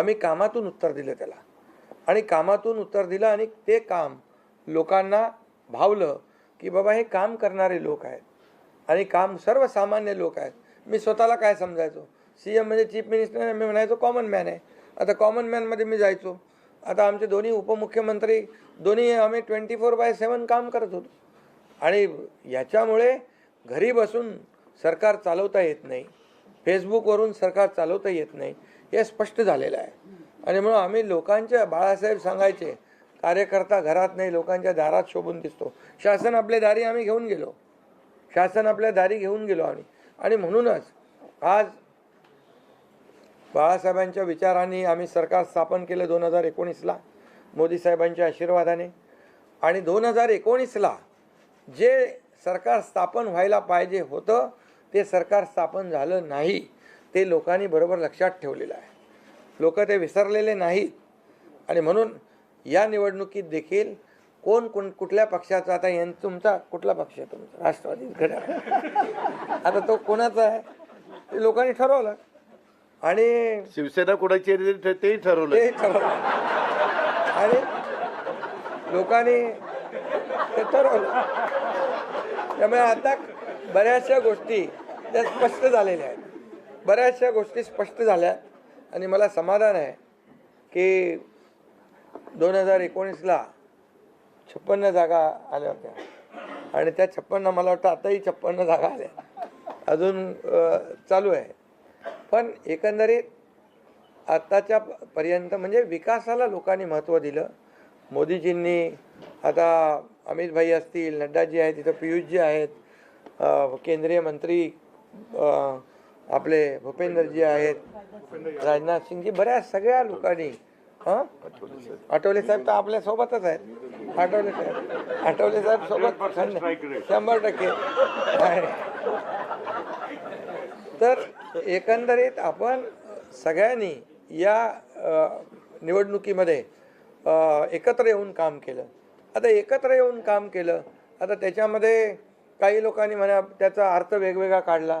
आम्ही कामातून उत्तर दिलं त्याला. आणि कामातून उत्तर दिलं आणि ते काम लोकांना भावलं की बाबा हे काम करणारे लोक आहेत. आणि काम सर्वसामान्य लोक आहेत. मी स्वतःला काय समजायचो? सी एम म्हणजे चीफ मिनिस्टर मी म्हणायचो कॉमन मॅन आहे. आता कॉमन मॅनमध्ये मी जायचो. आता आमचे दोन्ही उपमुख्यमंत्री दोन्ही आम्ही ट्वेंटी फोर बाय सेवन काम करत होतो. आणि याच्यामुळे घरी बसून सरकार चालवता येत नाही. फेसबुकवरून सरकार चालवता येत नाही. हे स्पष्ट झालेलं आहे. आणि म्हणून आम्ही लोकांच्या बाळासाहेब सांगायचे कार्यकर्ता घरात नाही लोकांच्या दारात शोभून दिसतो. शासन आपल्या दारी आम्ही घेऊन गेलो. शासन आपल्या दारी घेऊन गेलो आम्ही. आणि म्हणूनच आज बाळासाहेबांच्या विचाराने आम्ही सरकार स्थापन केलं दोन हजार एकोणीसला मोदी साहेबांच्या आशीर्वादाने. आणि दोन हजार एकोणीसला जे सरकार स्थापन व्हायला पाहिजे होतं ते सरकार स्थापन झालं नाही. ते लोकांनी बरोबर लक्षात ठेवलेलं आहे. लोक ते विसरलेले नाहीत. आणि म्हणून या निवडणुकीत देखील कोण कोण कुठल्या पक्षाचा आता यां तुमचा कुठला पक्ष आहे तुमचा? राष्ट्रवादी घड्याळ आता तो कोणाचा आहे? ते लोकांनी ठरवलं. आणि शिवसेना कोणाची तेही ठरवलं. ते ठरवलं. आणि लोकांनी ते ठरवलं. त्यामुळे आता बऱ्याचशा गोष्टी त्या स्पष्ट झालेल्या आहेत. बऱ्याचशा गोष्टी स्पष्ट झाल्या आणि मला समाधान आहे की दोन हजार एकोणीसला छप्पन्न जागा आल्या होत्या. आणि त्या छप्पन्न मला वाटतं आताही छप्पन्न जागा आल्या. अजून चालू आहे. पण एकंदरीत आत्ताच्या पर्यंत म्हणजे विकासाला लोकांनी महत्त्व दिलं. मोदीजींनी आता अमित भाई असतील नड्डाजी आहेत तिथं पियुषजी आहेत केंद्रीय मंत्री आपले भूपेंद्रजी आहेत राजनाथ सिंगजी बऱ्याच सगळ्या लोकांनी हां? आठवले साहेब तर आपल्या सोबतच आहेत. आठवले साहेब. आठवले साहेब सोबत शंभर टक्के. तर एकंदरीत आपण सगळ्यांनी या निवडणुकीमध्ये एकत्र येऊन काम केलं. आता एकत्र येऊन काम केलं आता त्याच्यामध्ये काही लोकांनी म्हणा त्याचा अर्थ वेगवेगळा काढला.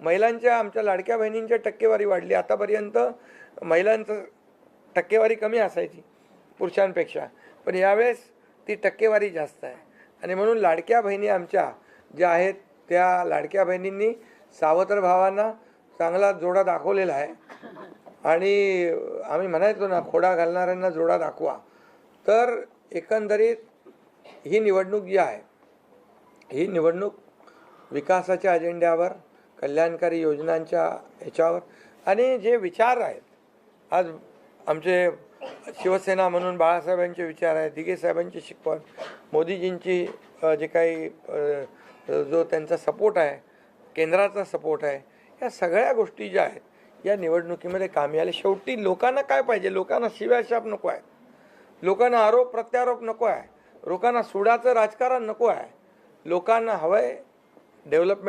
महिलांच्या आमच्या लाडक्या बहिणींच्या टक्केवारी वाढली. आतापर्यंत महिलांचं टक्केवारी कमी असायची पुरुषांपेक्षा. पण यावेळेस ती टक्केवारी जास्त आहे. आणि म्हणून लाडक्या बहिणी आमच्या ज्या आहेत त्या लाडक्या बहिणींनी सावत्र भावांना चांगला जोडा दाखवलेला आहे. आणि आम्ही म्हणायचो ना खोडा घालणाऱ्यांना जोडा दाखवा. तर एकंदरीत ही निवडणूक जी आहे ही निवडणूक विकासाच्या अजेंड्यावर कल्याणकारी योजनांच्या ह्याच्यावर. आणि जे विचार आहेत आज आमचे शिवसेना म्हणून बाळासाहेबांचे विचार आहेत दिघेसाहेबांची शिकवण मोदीजींची जे काही जो त्यांचा सपोर्ट आहे केंद्राचा सपोर्ट आहे या सगळ्या गोष्टी ज्या आहेत या निवडणुकीमध्ये कामी आले. शेवटी लोकांना काय पाहिजे? लोकांना शिव्याशाप नको आहे. लोकांना आरोप प्रत्यारोप नको आहे. लोकांना सुडाचं राजकारण नको आहे. लोकांना हवं आहे डेव्हलपमेंट